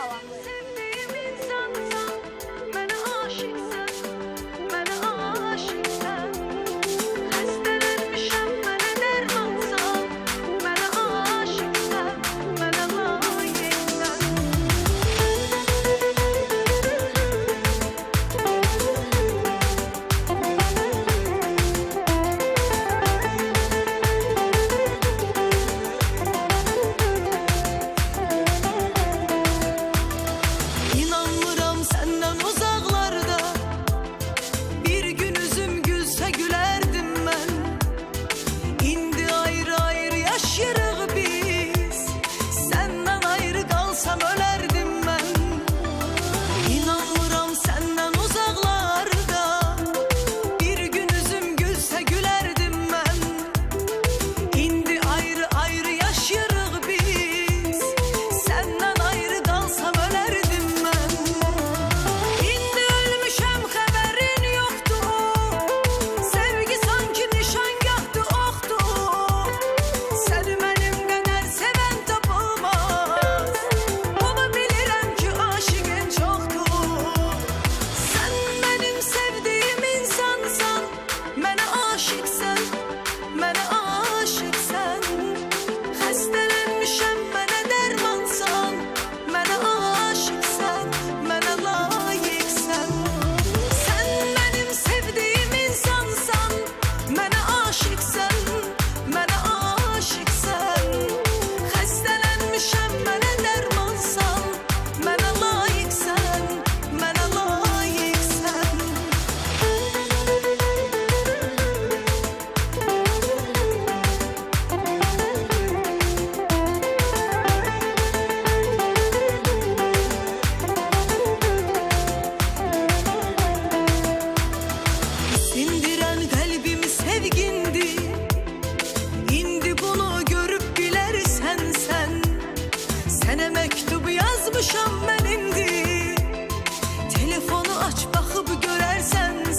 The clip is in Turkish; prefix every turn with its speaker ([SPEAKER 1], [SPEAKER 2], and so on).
[SPEAKER 1] 好啊。yazmışam ben indi. Telefonu aç bakıp görersen